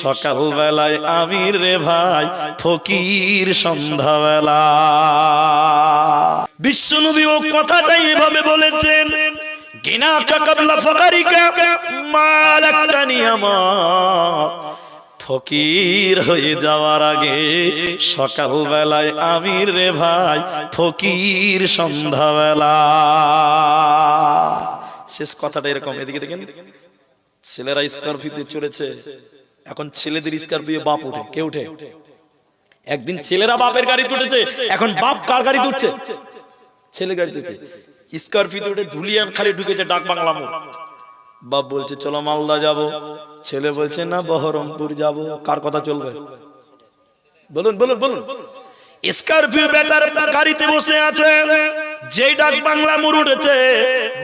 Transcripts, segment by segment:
সকাল বেলায় আমির রে ভাই, ফকির সন্ধ্যাবেলা। বিশ্বনবী ও কথাটাই এভাবে বলেছেন, গিনা কাবলা ফকারিকা মাল একটা নিয়ামত ফকির হয়ে যাওয়ার আগে সকাল বেলায় আমির রে ভাই, ফকির সন্ধ্যাবেলা। শেষ কথাটা এরকম, এদিকে দেখেন, ছেলেরা স্করপিওতে চড়েছে। এখন ছেলেদের স্করপিও বাপ উঠে কে উঠে একদিন ছেলেরা বাপের গাড়ি উঠেছে এখন বাপ কার গাড়ি উঠছে ছেলে গাড়ি উঠছে স্করপিওতে উঠে ধুলিয়ান খালি ঢুকেছে ডাক বাংলা মোড় বাপ বলছে চলো মালদা যাব। ছেলে বলছে না বহরমপুর যাব। কার কথা চলবে? বলুন বলুন বলুন। স্করপিও বেটার গাড়িতে বসে আছে। যেই ডাক বাংলা মোড় উঠেছে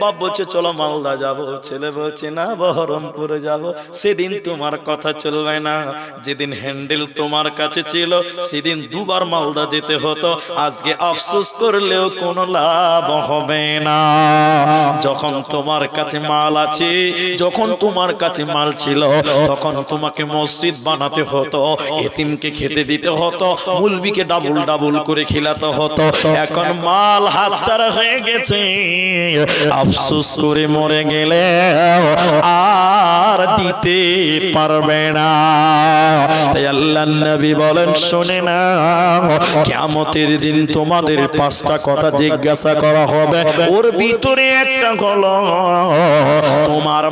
বাপ বলছে, চলো মালদা যাব, ছেলে বলছে, না বহরমপুরে যাব। সেদিন তোমার কথা চলবে না। যেদিন হ্যান্ডেল তোমার কাছে ছিল, সেদিন দুবার মালদা যেতে হতো। আজকে আফসোস করলেও কোনো লাভ হবে না। যখন তোমার কাছে মাল আছে, যখন তোমার কাছে মাল ছিল, তখন তোমাকে মসজিদ বানাতে হতো, এতিমকে খেতে দিতে হতো, মুলবিকে ডাবল ডাবল করে খেলাতে হতো। এখন মাল হয়ে গেছে। করে মরে গেলে আর দিতে পারবে না। আল্লাহ নবী বলেন, শোনে না কেমতের দিন তোমাদের পাঁচটা কথা জিজ্ঞাসা করা হবে। ওর ভিতরে একটা হলো, তোমার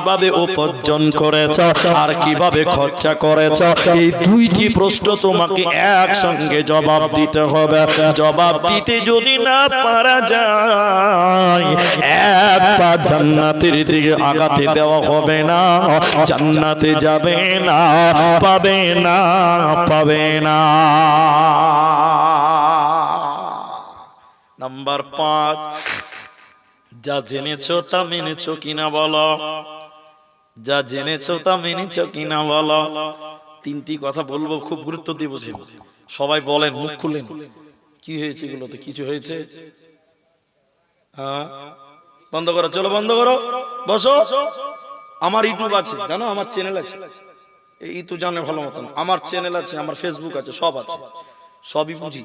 কীভাবে উপার্জন করেছ আর কীভাবে খরচা করেছ? এই দুইটি প্রশ্ন তোমাকে একসঙ্গে জবাব দিতে হবে। জবাব দিতে যদি না পারা যায়, এক পা জান্নাতের দিকে আগাতে দেওয়া হবে না। জান্নাতে যাবে না, পাবে না পাবে না। নাম্বার পাঁচ, যা জেনেছো তা মেনেছো কিনা বলো। যা জেনেছো তা মেনেছো কিনা বলো। তিনটি কথা বলব, খুব গুরুত্ব দিয়ে বুঝি সবাই বলেন, মুখ খুলেন। কি হয়েছে এগুলোতে? কিছু হয়েছে? হ্যাঁ বন্ধ করো, চলো বন্ধ করো। বসো। আমার ইউটিউব আছে, জানো? আমার চ্যানেল আছে। এই তো জানে ভালো মতন। আমার চ্যানেল আছে, আমার ফেসবুক আছে, সব আছে। সবই বুঝি।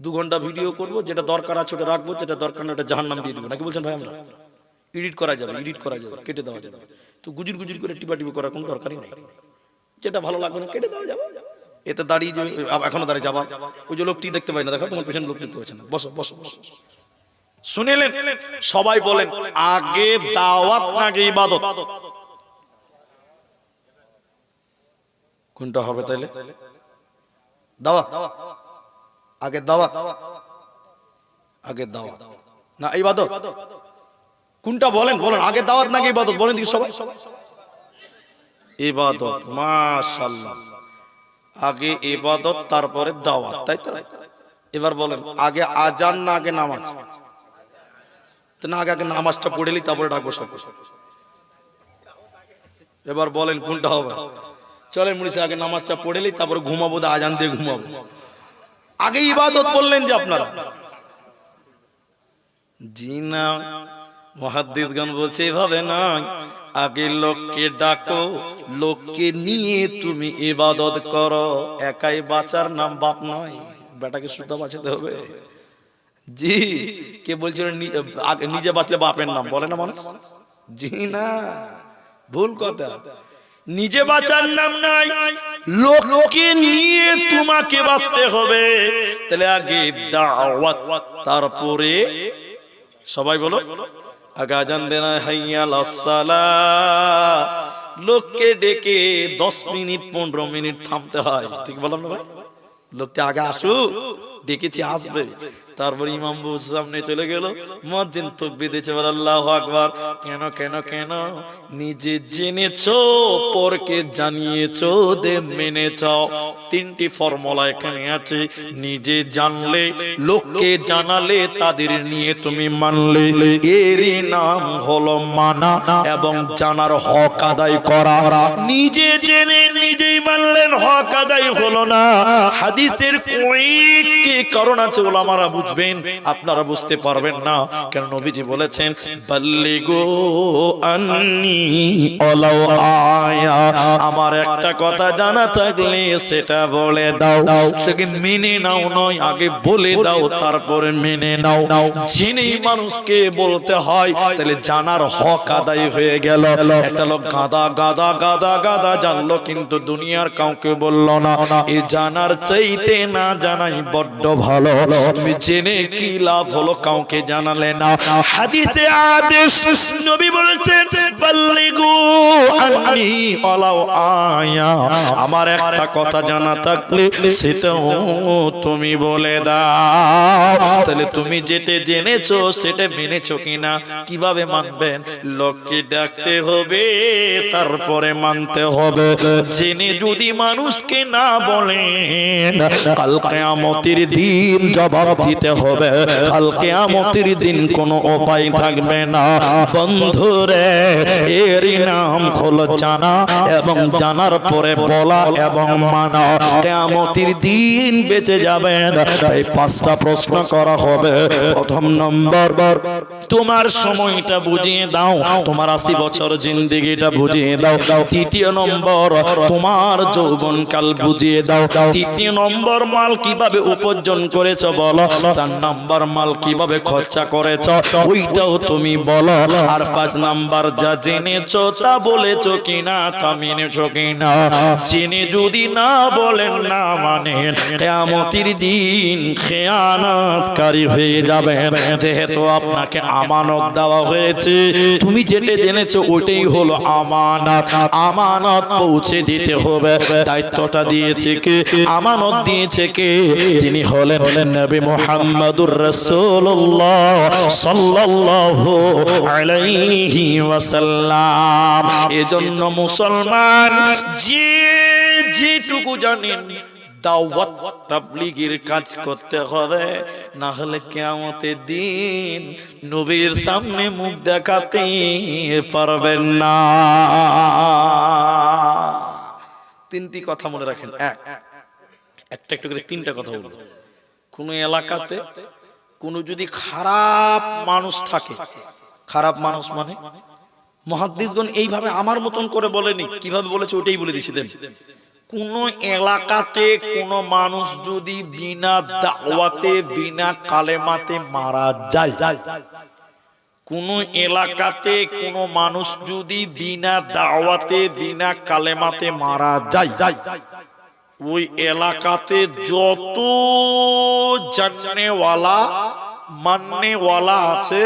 দু ঘণ্টা ভিডিও করব, যেটা দরকার আছে ওটা রাখব, যেটা দরকার না ওটা জাহান নাম দিয়ে দেবো। নাকি বলছেন ভাই আমরা? এডিট করা যাবে এডিট করা যাবে কেটে দেওয়া যাবে। তো গুজুর গুজুর করে টিপা টিপি করার কোনো দরকারই নেই। যেটা ভালো লাগবে না কেটে দেওয়া যাবে। এতে দাঁড়িয়ে যে এখনও দাঁড়িয়ে যাবা ওই যে লোকটি দেখতে পাই না দেখো তোমার পেছনে লোক দেখতে পাচ্ছে না। বসো বসো বসো। শুনেলেন? সবাই বলেন আগে দাওয়াত আগে ইবাদত? কোনটা হবে তাইলে? দাওয়াত। আগে দাওয়াত। আগে দাওয়াত। না ইবাদত। কোনটা বলেন? বলেন আগে দাওয়াত নাকি ইবাদত? বলেন দেখি সবাই। ইবাদত? মাশাআল্লাহ। আগে ইবাদত তারপরে দাওয়াত তাই তো? এবার বলেন আগে আজান না আগে নামাজ? তো না আগে আগে নামাজটা পড়েলি তারপরে ডাকবো সব। এবার বলেন কোনটা হবে? চলেন মুড়িছে আগে নামাজটা পড়েলি তারপরে ঘুমাবো দা আজান দিয়ে ঘুমাবো। আগে ইবাদত বললেন যে আপনারা। জি না মহাদ্দিসগণ বলছে, এভাবে নয়। আগে লোককে ডাকো, লোককে নিয়ে তুমি ইবাদত করো। একাই বাঁচার নাম বাপ নয়। বেটাকে শুদ্ধ বাঁচাতে হবে। জি, কে বলছিল নিজে বাঁচলে বাপের নাম? বলে না মানুষ? জি না, ভুল কথা। নিজে বাঁচার নাম নাই, লোককে নিয়ে তোমাকে বাঁচতে হবে। তাহলে আগে দাওয়াত, তারপরে সবাই বলো। আগে আজান দেনা হাইয়াল লোককে ডেকে দশ মিনিট, পনেরো মিনিট থামতে হয়। ঠিক বললাম না ভাই? লোকটা আগে আসুক, ডেকেছি, আসবে। তারপর ইমাম বাবুর সামনে চলে গেল। মসজিদ তকবীর দিয়েছে বলে আল্লাহ আকবার। কেন কেন কেন? নিজে জেনেছো, পরকে জানিয়েছো দে মেনেছ তিনটি ফর্মুলা এখানে আছে। নিজে জানলে, লোককে জানালে, তাদের নিয়ে তুমি মানলে। এরই নাম হলো মানা এবং জানার হক আদায় করা। নিজে জেনে নিজেই মানলেন, হক আদায় হলো না। হাদিসের কয়েকটি কারণ আছে ওলামারা বুঝবেন, আপনারা বুঝতে পারবেন না। কেন নবীজি বলেছেন আমার একটা কথা জানা থাকলে সেটা বলে দাও। সেকে মেনে নাও নয়, আগে বলে দাও, তারপরে মেনে নাও। জেনেই মানুষকে বলতে হয়, তাহলে জানার হক আদায় হয়ে গেল। একটা লোক গাদা গাদা গাদা গাদা জানলো, কিন্তু দুনিয়ার কাউকে বলল না। এই জানার চাইতে না জানাই বড্ড ভালো। তুমি জেনে কি লাভ হলো কাউকে জানালে না। হাদিসে আদেশ, নবী বলেছেন, বাল্লিগু আন্নি ওয়ালাউ আয়া। আমার একটা কথা জানা থাকলে সেটাও তুমি বলে দাও। তাহলে তুমি যেটা জেনেছো, সেটা মেনেছো কিনা? কীভাবে মানবেন? লোককে ডাকতে হবে, তারপরে মানতে হবে। জেনে যদি মানুষকে না বলেন, কাল কেয়ামতের দিন জবাব দিতে হবে। কাল কেয়ামতের দিন কোনো উপায় থাকবে না। বন্ধুরে, এরই নাম হলো জানা এবং জানার পরে বলা এবং মানা। কেয়ামতের দিন বেঁচে যাবেন। তাই পাঁচটা প্রশ্ন করা হবে। প্রথম নম্বর, তোমার সময়টা বুঝিয়ে দাও। তোমার আশি বছর জিন্দিগিটা বুঝিয়ে দাও। তৃতীয় নম্বর, তোমার যৌবনকাল বুঝিয়ে দাও। তৃতীয় নম্বর, মাল কীভাবে উপার্জন করেছ বলো। চার নম্বর মাল কীভাবে খরচা করেছ, ওইটাও তুমি বলো। আর পাঁচ নাম্বার যা জেনেছো তা বলেছ কিনা তা মেনেছো কিনা, জেনে যদি না বলেন না মানে কেয়ামতির দিন খেয়ানাতকারী হয়ে যাবে যেহেতু আপনাকে আমানত দেওয়া হয়েছে, তুমি যেটা জেনেছো ওইটাই হলো আমানত। আমানত পৌঁছে দিতে হবে। দায়িত্বটা দিয়েছে কে? আমানত দিয়েছে কে? তিনি হলেন নবী মুহাম্মদুর রাসূলুল্লাহ সাল্লাল্লাহু আলাইহি ওয়াসাল্লাম। এজন্য মুসলমান, যে যেটুকু জানেন, দাওয়াত, তাবলীগের কাজ করতে হবে না হলে কিয়ামতের দিন নবীর সামনে মুখ দেখাতে পারবেন না। তিনটি কথা মনে রাখেন। এক, একটা একটু করে তিনটা কথা বলব কোন এলাকাতে কোন যদি খারাপ মানুষ থাকে, খারাপ মানুষ মানে? মহাদ্দিসগণ এইভাবে আমার মতন করে বলেনি, কীভাবে বলেছে ওটাই বলে দিছি, দেন। কোন এলাকাতে কোন মানুষ যদি বিনা দাওয়াতে, বিনা কালেমাতে মারা যায়, কোন এলাকাতে কোন মানুষ যদি বিনা দাওয়াতে, বিনা কালেমাতে মারা যায় ওই এলাকাতে যত জাননেওয়ালা, মাননেওয়ালা আছে,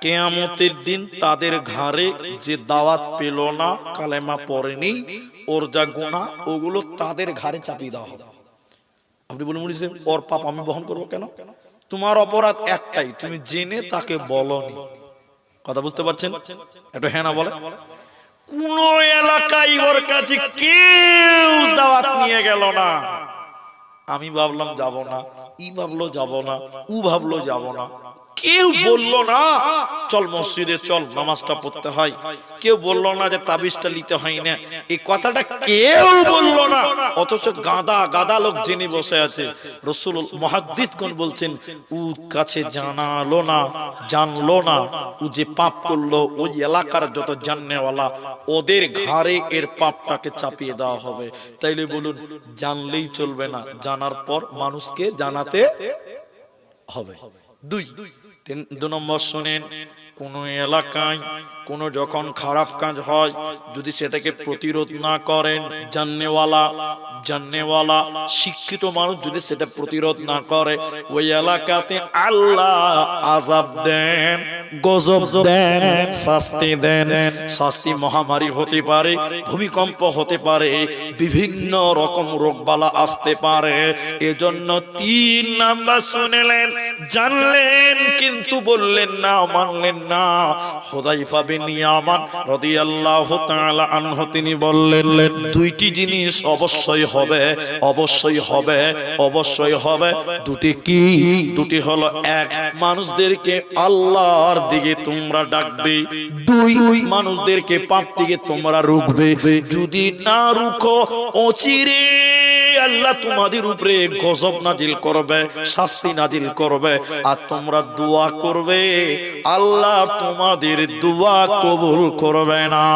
কেয়ামতের দিন তাদের ঘাড়ে যে দাওয়াত পেল না, কালেমা পড়েনি, ওর যা গোনা ওগুলো তাদের ঘাড়ে চাপিয়ে দেওয়া হবে। আপনি বলুন মুনিসে ওর পাপ আমি বহন করব কেন? তোমার অপরাধ একটাই, তুমি জেনে তাকে বলনি। কথা বুঝতে পারছেন? একটু হ্যাঁ না বলে কোন এলাকায় ওর কাছে কেউ দাওয়াত নিয়ে গেল না। আমি ভাবলাম যাব না, ই ভাবলো যাব না, উ ভাবলো যাব না। কেউ বলল না চল মসজিদে চল নামাজটা পড়তে হয়। কেউ বলল না যে তাবিজটা নিতে হয় না এই কথাটা কেউ বলল না। অথচ গাদা গাদা লোক যিনি বসে আছে রসুল মহাদ্দিত কোন বলছেন উ কাছে জানালো না জানলো না। ও যে পাপ করল ওই এলাকার যত জাননেওয়ালা ওদের ঘাড়ে এর পাপটাকে চাপিয়ে দেওয়া হবে। তাইলে বলুন জানলেই চলবে না। জানার পর মানুষকে জানাতে হবে। দুই তিন দু নম্বর শুনেন কোন এলাকায় কোন যখন খারাপ কাজ হয়, যদি সেটাকে প্রতিরোধ না করেন, জাননেওয়ালা জাননেওয়ালা, শিক্ষিত মানুষ যদি সেটা প্রতিরোধ না করে, ওই এলাকাতে আল্লাহ আজাব দেন, গজব দেন, শাস্তি দেন, শাস্তি মহামারী হতে পারে, ভূমিকম্প হতে পারে, বিভিন্ন রকম রোগবালা আসতে পারে। এজন্য তিন নাম্বার শুনেলেন, জানলেন কিন্তু বললেন না, মানলেন না। হুদাইফা বিন দুইটি জিনিস অবশ্যই হবে অবশ্যই হবে অবশ্যই হবে। দুটি কি? দুটি হলো এক, মানুষদেরকে আল্লাহর দিকে তোমরা ডাকবে। দুই, মানুষদেরকে পাপ থেকে তোমরা রুখবে। যদি না রুখো, অচিরে আল্লাহ তোমাদের উপরে গজব নাজিল করবে, শাস্তি নাজিল করবে, আর তোমরা দোয়া করবে। আল্লাহ তোমাদের দোয়া কবুল করবে না।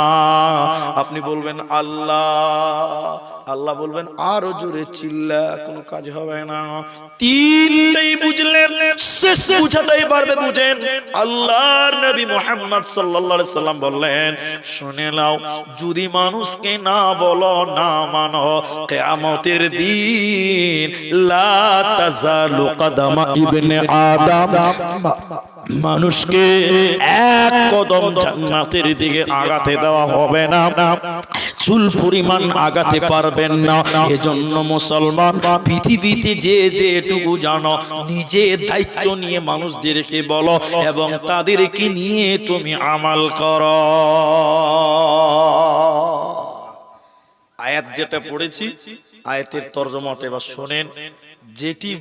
আপনি বলবেন, আল্লাহ আল্লাহ বলবেন, আরও জোরে চিল্লা, কোনো কাজ হবে না। তিনটাই বুঝলেন, শেষ বুঝাটাই পারবে বুঝেন। আল্লাহর নবী মুহাম্মদ সাল্লাল্লাহু সাল্লাম বললেন, শুনে নাও, যদি মানুষকে না বলো, না মানো, কিয়ামতের দিন লা তাজালু কদমা ইবনে আদম। মানুষকে এক কদম জান্নাতের দিকে আগাতে দেওয়া হবে না। চুল পরিমাণ আগাতে পারবেন না। এজন্য মুসলমান, পৃথিবীতে যে যেটুকু জানো নিজে দায়িত্ব নিয়ে মানুষদেরকে বলো এবং তাদেরকে নিয়ে তুমি আমাল করো। আয়াত যেটা পড়েছি, আয়াতের তর্জমাটা এবার শোনেন। যেটি